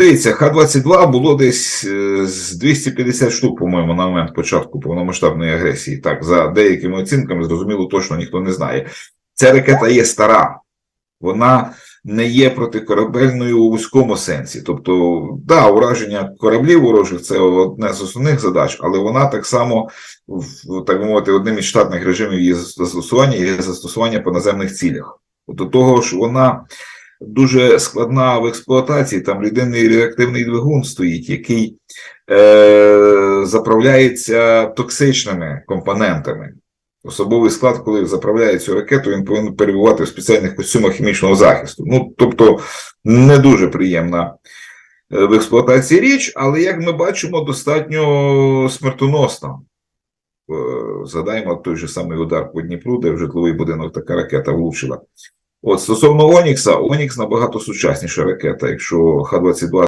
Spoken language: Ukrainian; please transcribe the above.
Дивіться, Х-22 було десь е, з 250 штук, по-моєму, на момент початку повномасштабної агресії. Так, за деякими оцінками, зрозуміло, точно ніхто не знає. Ця ракета є стара, вона не є протикорабельною у вузькому сенсі. Тобто, да, ураження кораблів ворожих це одне з основних задач, але вона так само, так мовити, одним із штатних режимів її застосування є застосування по наземних цілях. До того ж, вона дуже складна в експлуатації. Там людинний реактивний двигун стоїть, який е, заправляється токсичними компонентами. Особовий склад, коли заправляє цю ракету, він повинен перебувати в спеціальних костюмах хімічного захисту. Ну, тобто, не дуже приємна е, в експлуатації річ, але як ми бачимо, достатньо смертоносна. Е, Згадаємо той же самий удар по Дніпру, де в житловий будинок така ракета влучила. От стосовно Онікса, Онікс набагато сучасніша ракета. Якщо Х-22